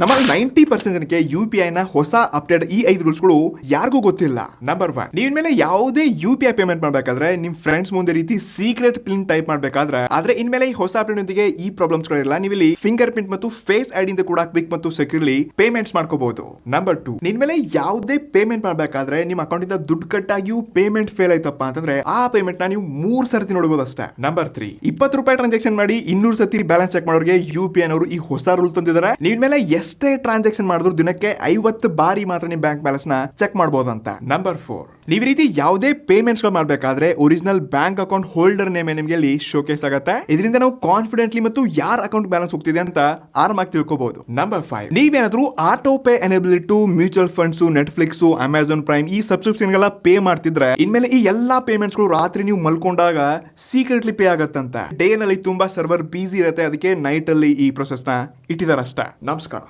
ನಮ್ಮಲ್ಲಿ ninety percent ಜನಕ್ಕೆ U P I ನ ಹೊಸ ಅಪ್ಡೇಟ್ ಈ ಐದು ರೂಲ್ಸ್ಗಳು ಯಾರಿಗೂ ಗೊತ್ತಿಲ್ಲ. ನಂಬರ್ ಒನ್ ನೀವ್ ಮೇಲೆ ಯಾವುದೇ ಯು ಪಿ ಐ ಪೇಮೆಂಟ್ ಮಾಡಬೇಕಾದ್ರೆ ನಿಮ್ ಫ್ರೆಂಡ್ಸ್ ಮುಂದೆ ರೀತಿ ಸೀಕ್ರೆಟ್ ಪಿನ್ ಟೈಪ್ ಮಾಡಬೇಕಾದ್ರೆ, ಆದ್ರೆ ಇನ್ಮೇಲೆ ಈ ಹೊಸ ಅಪ್ಡೇಟ್ ನೊಂದಿಗೆ ಈ ಪ್ರಾಬ್ಲಮ್ಸ್ ಗಳಿಲ್ಲ ನೀವು ಇಲ್ಲಿ ಫಿಂಗರ್ ಪ್ರಿಂಟ್ ಮತ್ತು ಫೇಸ್ ಐಡಿ ಇಂದ ಕೂಡ ಕ್ವಿಕ್ ಮತ್ತು ಸೆಕ್ಯೂರ್ಲಿ ಪೇಮೆಂಟ್ಸ್ ಮಾಡ್ಕೋಬಹುದು. ನಂಬರ್ ಟು ಮೇಲೆ ಯಾವುದೇ ಪೇಮೆಂಟ್ ಮಾಡಬೇಕಾದ್ರೆ ನಿಮ್ಮ ಅಕೌಂಟ್ ಇಂದ ದುಡ್ಡು ಕಟ್ಟಾಗಿಯೂ ಪೇಮೆಂಟ್ ಫೇಲ್ ಆಯ್ತಪ್ಪ ಅಂತಂದ್ರೆ ಆ ಪೇಮೆಂಟ್ನ ನೀವು ಮೂರ್ ಸರ್ತಿ ನೋಡಬಹುದು ಅಷ್ಟೇ ನಂಬರ್ ತ್ರೀ ಇಪ್ಪತ್ತು ರೂಪಾಯಿ ಟ್ರಾನ್ಸಾಕ್ಷನ್ ಮಾಡಿ ಇನ್ನೂರು ಸರ್ತಿ ಬ್ಯಾಲೆನ್ಸ್ ಚೆಕ್ ಮಾಡೋರಿಗೆ ಯು ಪಿ ಈ ಹೊಸ ರೂಲ್ ತಂದಿದ್ದಾರೆ. ನೀವು ಮೇಲೆ ಎಷ್ಟೇ ಟ್ರಾನ್ಸಾಕ್ಷನ್ ಮಾಡಿದ್ರು ದಿನಕ್ಕೆ ಐವತ್ತು ಬಾರಿ ಮಾತ್ರ ನಿಮ್ಮ ಬ್ಯಾಂಕ್ ಬ್ಯಾಲೆನ್ಸ್ನ ಚೆಕ್ ಅಂತ ನಂಬರ್ ಫೋರ್ ನೀವು ರೀತಿ ಯಾವುದೇ ಪೇಮೆಂಟ್ಸ್ಗಳು ಮಾಡಬೇಕಾದ್ರೆ original bank account holder name ನಿಮಗೆ ಇಲ್ಲಿ ಶೋಕೇಸ್ ಆಗುತ್ತೆ. ಇದರಿಂದ ನಾವು ಕಾನ್ಫಿಡೆಂಟ್ಲಿ ಮತ್ತು ಯಾರ ಅಕೌಂಟ್ ಬ್ಯಾಲೆನ್ಸ್ ಹೋಗ್ತಿದೆ ಅಂತ ಆರಾಮಾಗಿ ತಿಳ್ಕೋಬಹುದು ನಂಬರ್ ಫೈವ್ ನೀವೇನಾದ್ರೂ auto pay enability mutual funds Netflix Amazon Prime ಈ ಸಬ್ಸ್ಕ್ರಿಪ್ಷನ್ ಗೆಲ್ಲ ಪೇ ಮಾಡ್ತಿದ್ರೆ ಇನ್ಮೇಲೆ ಈ ಎಲ್ಲಾ ಪೇಮೆಂಟ್ಸ್ಗಳು ರಾತ್ರಿ ನೀವು ಮಲ್ಕೊಂಡಾಗ ಸೀಕ್ರೆಟ್ಲಿ ಪೇ ಆಗತ್ತಂತ. ಡೇ ನಲ್ಲಿ ತುಂಬಾ ಸರ್ವರ್ ಬಿಸಿ ಇರುತ್ತೆ, ಅದಕ್ಕೆ ನೈಟ್ ಅಲ್ಲಿ ಈ ಪ್ರೊಸೆಸ್ನ ಇಟ್ಟಿದಾರಷ್ಟ. ನಮಸ್ಕಾರ.